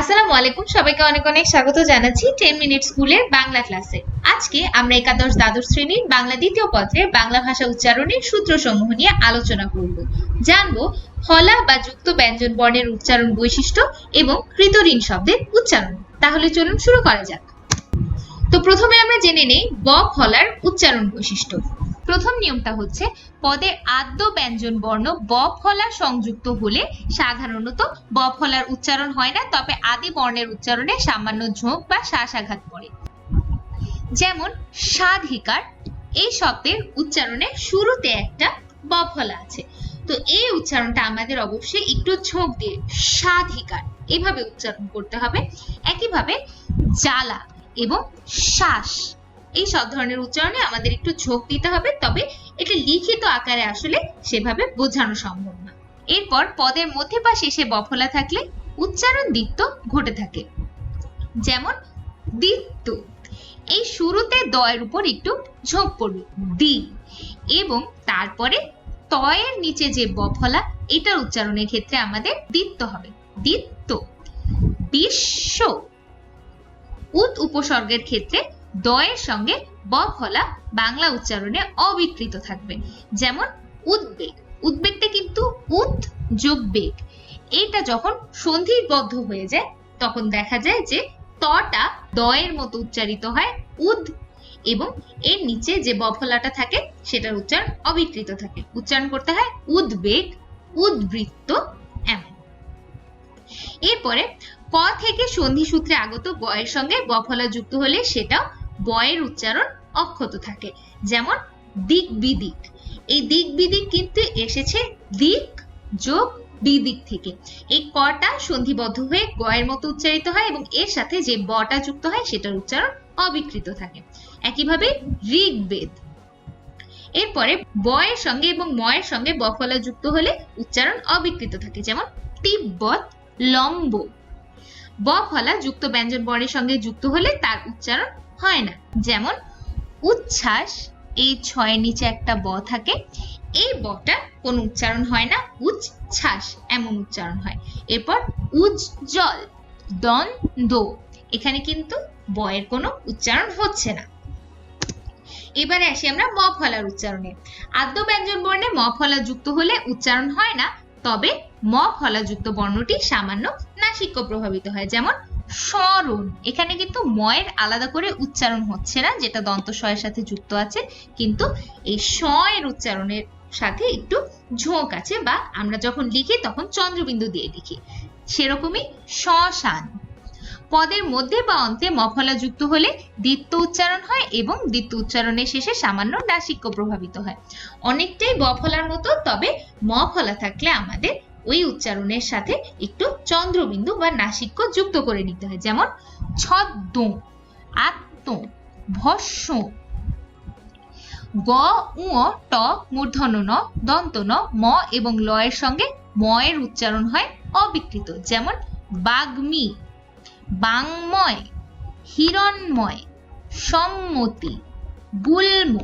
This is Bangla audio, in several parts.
আসসালামু আলাইকুম, সবাইকে অনেক অনেক স্বাগত জানাচ্ছি টেন মিনিট স্কুলের বাংলা ক্লাসে। আজকে আমরা একাদশ দ্বাদশ শ্রেণির বাংলা দ্বিতীয় পত্রের বাংলা ভাষা উচ্চারণের সূত্রসমূহ নিয়ে আলোচনা করব। জানব ফলা বা যুক্ত ব্যঞ্জন বর্ণের উচ্চারণ বৈশিষ্ট্য এবং কৃতঋণ শব্দের উচ্চারণ। তাহলে চলুন শুরু করা যাক। তো প্রথমে আমরা জেনে নেই ব ফলার উচ্চারণ বৈশিষ্ট্য। প্রথম নিয়মটা হচ্ছে পদের আদ্য ব্যঞ্জন বর্ণ ব ফলা সংযুক্ত হলে সাধারণত ব ফলার উচ্চারণ হয় না, তবে আদি বর্ণের উচ্চারণে সামান্য ঝোঁক বা শ্বাসাঘাত পড়ে। যেমন স্বাধিকার এই শব্দের উচ্চারণে শুরুতে একটা ব ফলা আছে। তো এই উচ্চারণটা আমাদের অবশ্যই একটু ঝোঁক দিয়ে স্বাধিকার এভাবে উচ্চারণ করতে হবে। একইভাবে জ্বালা এবং শ্বাস এই সব ধরনের উচ্চারণে আমাদের একটু ঝোঁক দিতে হবে, তবে এটা লিখিত আকারে আসলে সেভাবে বোঝানো সম্ভব না। এরপর পদের মধ্যে বা শেষে বফলা থাকলে উচ্চারণ দিত্য ঘটে থাকে। যেমন দিত্য এই শুরুতে দয়ের উপর একটু ঝোঁক পড়বে দি এবং তারপরে তয়ের নিচে যে বফলা, এটার উচ্চারণের ক্ষেত্রে আমাদের দিত্য হবে দিত্য বিশ্ব। উত উপসর্গের ক্ষেত্রে দয়ের সঙ্গে ব ফলা বাংলা উচ্চারণে অবিকৃত থাকবে। যেমন উদ্বেগ। উদ্বেগটা কিন্তু উত যোগ বেগ এটা যখন সন্ধিবদ্ধ হয়ে যায়, তখন দেখা যায় যে তটা দয়ের মতো উচ্চারিত হয়, উদ, এবং এর নিচে যে বফলাটা থাকে, সেটার উচ্চারণ অবিকৃত থাকে। উচ্চারণ করতে হয় উদ্বেগ, উদ্বৃত্ত এমন। এরপরে ক থেকে সন্ধি সূত্রে আগত বয়ের সঙ্গে বফলা যুক্ত হলে সেটাও বয়ের উচ্চারণ অক্ষত থাকে, যেমন দিক বিদিক এই দিক বিদিক কিন্তু এসেছে দিক যোগ বিদিক থেকে। এই কটা সন্ধিবদ্ধ হয়ে গয়ের মতো উচ্চারিত হয় এবং এর সাথে যে বটা যুক্ত হয় সেটার উচ্চারণ অবিকৃত থাকে। একইভাবে ঋগ্বেদ। এরপরে বয়ের সঙ্গে এবং ময়ের সঙ্গে বফলা যুক্ত হলে উচ্চারণ অবিকৃত থাকে, যেমন তিব্বত, লম্ব। ব ফলা যুক্ত ব্যঞ্জন বর্ণের সঙ্গে যুক্ত হলে তার উচ্চারণ হয় না। যেমন, উচ্ছ্বাস, এই ছয়ের নিচে একটা ব থাকে, এই বটা কোনো উচ্চারণ হয় না, উচ্ছ্বাস এমন উচ্চারণ হয়। এরপর, উজ্জ্বল দন দো এখানে কিন্তু বয়ের কোনো উচ্চারণ হচ্ছে না। এবারে আসি আমরা ম ফলার উচ্চারণে। আদ্য ব্যঞ্জন বর্ণে ম ফলা যুক্ত হলে উচ্চারণ হয় না, তবে ম ফলাযুক্ত বর্ণটি সামান্য নাসিক্য প্রভাবিত হয়। যেমন স্মরণ। এখানে কিন্তু ময়ের আলাদা করে উচ্চারণ হচ্ছে না, যেটা দন্ত এর সাথে যুক্ত আছে, কিন্তু এই স এর উচ্চারণের সাথে একটু ঝোঁক আছে বা আমরা যখন লিখি তখন চন্দ্রবিন্দু দিয়ে লিখি। সেরকমই শ্মশান। পদের মধ্যে বা অন্তে মফলা যুক্ত হলে দ্বিত্ব উচ্চারণ হয় এবং দ্বিত্ব উচ্চারণের শেষে সামান্য নাসিক্য প্রভাবিত হয়। অনেকটাই বফলার মতো, তবে মফলা থাকলে আমাদের ওই উচ্চারণের সাথে একটু চন্দ্রবিন্দু বা নাসিক্য যুক্ত করে নিতে হয়, যেমন ছদ্ম, আত্ম ভস্য গ উ ট, মূর্ধন্য, ন, দন্ত, ন, ম এবং লয়ের সঙ্গে ময়ের উচ্চারণ হয় অবিকৃত, যেমন বাগ্মী, বাংময়, হিরণময়, সম্মতি, বুলম।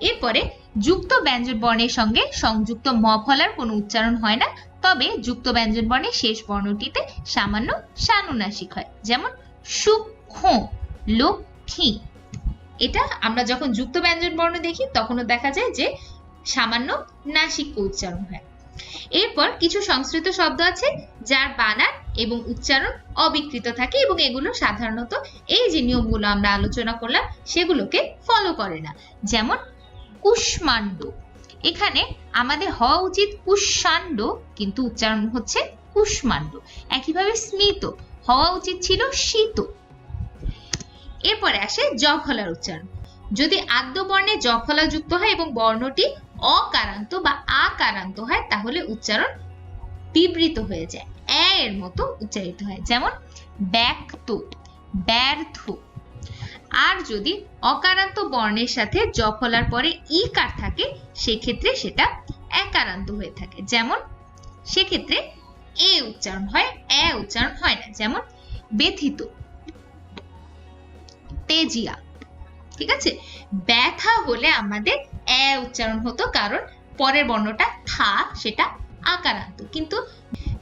এরপরে যুক্ত ব্যঞ্জন বর্ণের সঙ্গে সংযুক্ত ম ফলার কোনো উচ্চারণ হয় না। তবে যুক্ত ব্যঞ্জন বর্ণের শেষ বর্ণটিতে সামান্য সানুনাসিক হয়। যেমন, সূক্ষ্ম, লক্ষ্মী। এটা আমরা যখন যুক্ত ব্যঞ্জন বর্ণ দেখি, তখনও দেখা যায় যে সামান্য নাসিক উচ্চারণ হয়। এরপর কিছু সংস্কৃত শব্দ আছে, যার বানান এবং উচ্চারণ অবিকৃত থাকে এবং এগুলো সাধারণত এই যে নিয়মগুলো আমরা আলোচনা করলাম, সেগুলোকে ফলো করে না। যেমন কুষ্মাণ্ড। এখানে আমাদের হওয়া উচিত কুষাণ্ড কিন্তু উচ্চারণ হচ্ছে কুষ্মাণ্ড। একইভাবে স্মিত, হওয়া উচিত ছিল শীত। এরপরে আসে জফলার উচ্চারণ। যদি আদ্য বর্ণে জফলা যুক্ত হয় এবং বর্ণটি অকারান্ত বা আকারান্ত হয়, তাহলে উচ্চারণ বিবৃত হয়ে যায়। এর মতো উচ্চারিত হয়। যেমন ব্যক্ত, ব্যর্থ আর যদি অকারান্ত বর্ণের সাথে জফলার পরে ই কার থাকে, সেক্ষেত্রে সেটা একারান্ত হয়ে থাকে। যেমন, সেক্ষেত্রে এ উচ্চারণ হয় এ উচ্চারণ হয় না। যেমন, ব্যথিত, তেজিয়া। ঠিক আছে? ব্যথা হলে আমাদের এ উচ্চারণ হতো, কারণ পরের বর্ণটা থা, সেটা আকারান্ত। কিন্তু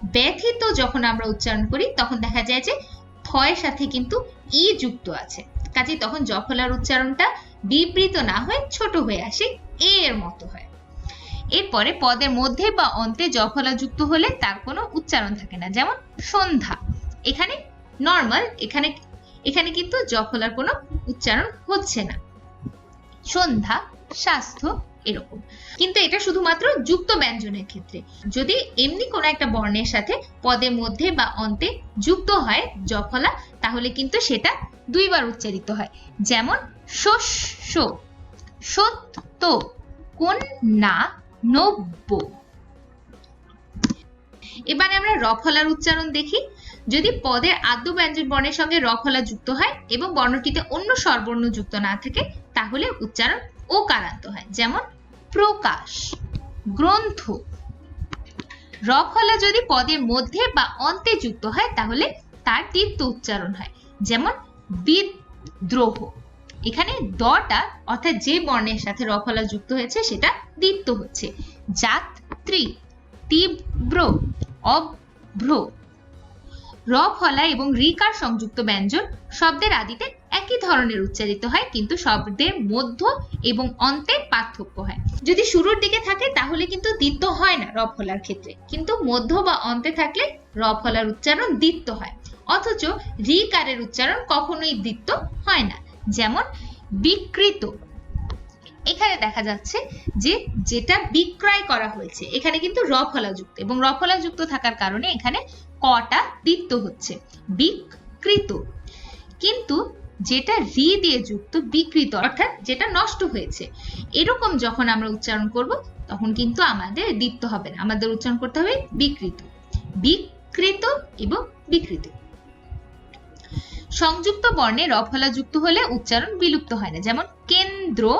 ব্যথিত যখন আমরা উচ্চারণ করি, তখন দেখা যায় যে থয়ের সাথে কিন্তু ই যুক্ত আছে। কাজে তখন জফলার উচ্চারণটা বিবৃত না হয়ে ছোট হয়ে আসে এ এর মতো হয়। এরপরে পদের মধ্যে বা অন্তে জফলা যুক্ত হলে তার কোনো উচ্চারণ থাকে না, যেমন সন্ধ্যা। এখানে নর্মাল এখানে এখানে কিন্তু জফলার কোনো উচ্চারণ হচ্ছে না। সন্ধ্যা, স্বাস্থ্য এরকম। কিন্তু এটা শুধুমাত্র যুক্ত ব্যঞ্জনের ক্ষেত্রে। যদি এমনি কোনো একটা বর্ণের সাথে পদের মধ্যে বা অন্তে যুক্ত হয় জফলা তাহলে কিন্তু সেটা দুইবার উচ্চারিত হয়। যেমন, শস্য, সত্য, কোন না, নব্য। এবারে আমরা রফলার উচ্চারণ দেখি। যদি পদের আদ্য ব্যঞ্জন বর্ণের সঙ্গে রফলা যুক্ত হয় এবং বর্ণটিতে অন্য স্বরবর্ণ যুক্ত না থাকে, তাহলে উচ্চারণ ওকারান্ত হয়। যেমন প্রকাশ, গ্রন্থ। রফলা যদি পদের মধ্যে বা অন্তে যুক্ত হয়, তাহলে তার তীর্থ উচ্চারণ হয়। যেমন, বিদ্রোহ। এখানে দটা, অর্থাৎ যে বর্ণের সাথে রফলা যুক্ত হয়েছে, সেটা দীপ্ত হচ্ছে। যাত্রী, তীব্র, অভ্র। র ফলা এবং রিকার সংযুক্ত ব্যঞ্জন শব্দের আদিতে একই ধরনের উচ্চারিত হয়, কিন্তু শব্দের মধ্য এবং অন্তে পার্থক্য হয়। যদি শুরুর দিকে থাকে, তাহলে কিন্তু দ্বিত্ব হয় না র ফলার ক্ষেত্রে। কিন্তু মধ্য বা অন্তে থাকলে র ফলার উচ্চারণ দ্বিত্ব হয়। অথচ রিকারের উচ্চারণ কখনোই দ্বিত্ব হয় না। যেমন, বিকৃত। এখানে দেখা যাচ্ছে যে যেটা বিক্রয় করা হয়েছে, এখানে কিন্তু রফলা যুক্ত এবং রফলা যুক্ত থাকার কারণে এখানে কটা দ্বিত্ব হচ্ছে? বিকৃত। কিন্তু যেটা রি দিয়ে যুক্ত, বিকৃত, অর্থাৎ যেটা নষ্ট হয়েছে, এরকম যখন আমরা উচ্চারণ করব, তখন কিন্তু আমাদের দ্বিত্ব হবে না। আমাদের উচ্চারণ করতে হবে বিকৃত। বিকৃত এবং বিকৃত। সংযুক্ত বর্ণে রফলা যুক্ত হলে উচ্চারণ বিলুপ্ত হয় না। যেমন কেন্দ্র,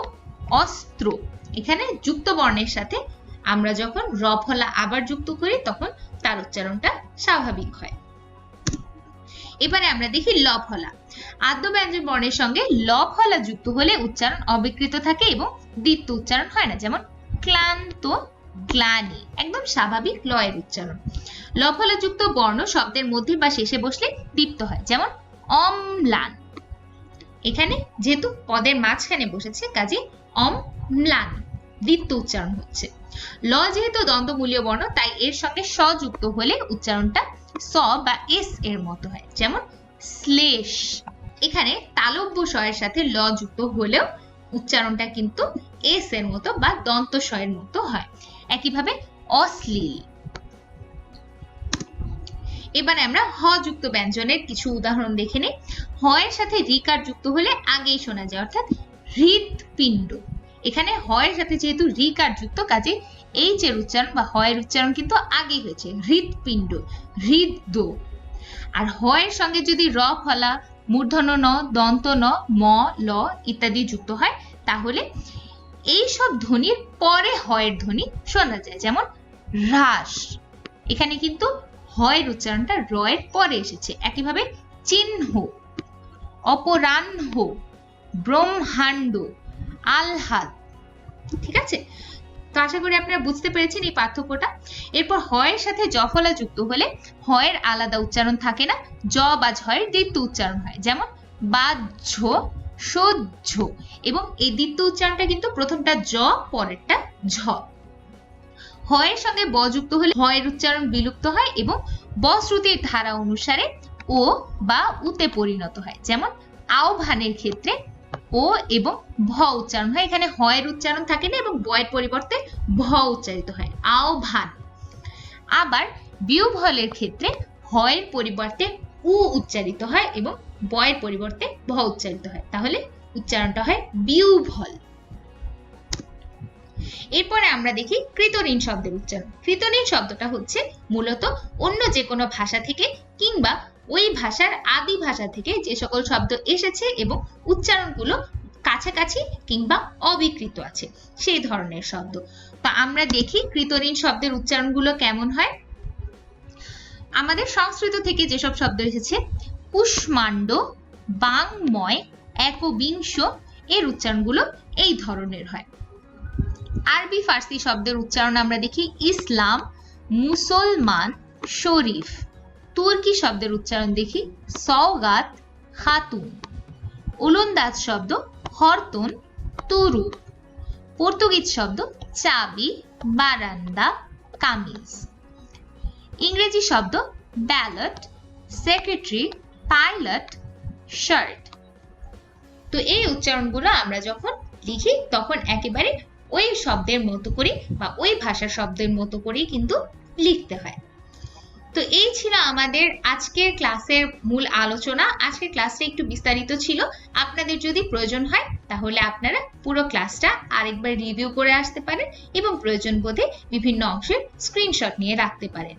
অস্ত্র। এখানে যুক্ত বর্ণের সাথে আমরা যখন রফলা আবার যুক্ত করি, তখন তার উচ্চারণটা স্বাভাবিক হয়। এবারে আমরা দেখি লফলা আদ্য ব্যঞ্জন বর্ণের সঙ্গে লফলা যুক্ত হলে উচ্চারণ অবিকৃত থাকে এবং দ্বিত্ব উচ্চারণ হয় না। যেমন ক্লান্ত, গ্লানি, একদম স্বাভাবিক লয়ের উচ্চারণ। লফলা যুক্ত বর্ণ শব্দের মধ্যে বা শেষে বসলে দীপ্ত হয়। যেমন অম্লান। এখানে যেহেতু পদের মাঝখানে বসেছে, কাজে অম দ্বিত্ব উচ্চারণ হচ্ছে। ল যেহেতু দ্বন্দ্বমূলীয় বর্ণ, তাই এর সঙ্গে স যুক্ত হলে উচ্চারণটা স বা এস এর মতো হয়। যেমন, শ্লেষ। এখানে তালব্য স্বয়ের সাথে ল যুক্ত হলেও উচ্চারণটা কিন্তু এস এর মতো বা দন্ত স্বয়ের মতো হয়। একইভাবে অশ্লীল। এবারে আমরা হ যুক্ত ব্যঞ্জনের কিছু উদাহরণ দেখে নিই। হ এর সাথে রিকার যুক্ত হলে আগেই শোনা যায়, অর্থাৎ হৃদপিণ্ড এখানে হয়ের সাথে যেহেতু রিকার যুক্ত কাজে এইচ এর উচ্চারণ বা হয়ের উচ্চারণ কিন্তু আগেই হয়েছে হৃদপিণ্ড হৃদ আর হয়ের সঙ্গে যদি র, ফলা, মূর্ধন্য ন, দন্ত ন, ম, ল ইত্যাদি যুক্ত হয়, তাহলে এই সব ধ্বনির পরে হয়ের ধ্বনি শোনা যায়, যেমন হ্রাস। এখানে কিন্তু হয়ের উচ্চারণটা রয়ের পরে এসেছে, একইভাবে চিহ্ন, অপরাহ্ন, ব্রহ্মাণ্ড। আলহাদ ঠিক আছে? তো আশা করি আপনারা বুঝতে পেরেছেন এই পার্থক্যটা। এরপর হয়ের সাথে জফলা যুক্ত হলে হয়ের আলাদা উচ্চারণ থাকে না। জ বা ঝয়ের দ্বিত্ব উচ্চারণ হয়। যেমন বাহ্য সহ্য এবং এই দ্বিত্ব উচ্চারণটা কিন্তু প্রথমটা জ, পরেরটা ঝ। হয়ের সঙ্গে ব যুক্ত হলে হয়ের উচ্চারণ বিলুপ্ত হয় এবং বশ্রুতির ধারা অনুসারে ও বা উতে পরিণত হয়। যেমন, আহ্বানের ক্ষেত্রে ও এবং ভ উচ্চারণ হয়। এখানে হয়ের উচ্চারণ থাকে না এবং বয়ের পরিবর্তে ভ উচ্চারিত হয়। আহ্বান আবার বিউভলের ক্ষেত্রে হয়ের পরিবর্তে উ উচ্চারিত হয় এবং বয়ের পরিবর্তে ভ উচ্চারিত হয়। তাহলে উচ্চারণটা হয় বিউভল। এরপরে আমরা দেখি কৃতঋণ শব্দের উচ্চারণ। কৃতঋণ শব্দটা হচ্ছে মূলত অন্য যে কোনো ভাষা থেকে কিংবা ওই ভাষার আদি ভাষা থেকে যে সকল শব্দ এসেছে এবং উচ্চারণগুলো কাছাকাছি কিংবা অবিকৃত আছে, সেই ধরনের শব্দ। তা আমরা দেখি কৃতঋণ শব্দের উচ্চারণগুলো কেমন হয়? আমাদের সংস্কৃত থেকে যেসব শব্দ এসেছে, কুষ্মাণ্ড, বাংময়, একবিংশ, এর উচ্চারণগুলো এই ধরনের হয়। আরবি ফার্সি শব্দের উচ্চারণ আমরা দেখি ইসলাম, মুসলমান, শরীফ। তুর্কি শব্দের উচ্চারণ দেখি? সওগাত, খাতুন। ওলন্দাজ শব্দ, হরতন তুরুপ পর্তুগিজ শব্দ, চাবি, বারান্দা, কামিজ। ইংরেজি শব্দ, ব্যালট, সেক্রেটারি, পাইলট, শার্ট। তো এই উচ্চারণগুলো আমরা যখন লিখি, তখন একেবারে ওই শব্দের মতো করে বা ওই ভাষার শব্দের মতো করেই কিন্তু লিখতে হয়। তো এই ছিল আমাদের আজকের ক্লাসের মূল আলোচনা। আজকের ক্লাসটা একটু বিস্তারিত ছিল। আপনাদের যদি প্রয়োজন হয়, তাহলে আপনারা পুরো ক্লাসটা আরেকবার রিভিউ করে আসতে পারেন এবং প্রয়োজন বোধে বিভিন্ন অংশের স্ক্রিনশট নিয়ে রাখতে পারেন।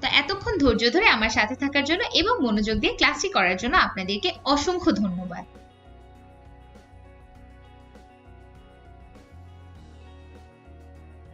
তো এতক্ষণ ধৈর্য ধরে আমার সাথে থাকার জন্য এবং মনোযোগ দিয়ে ক্লাসটি করার জন্য আপনাদেরকে অসংখ্য ধন্যবাদ।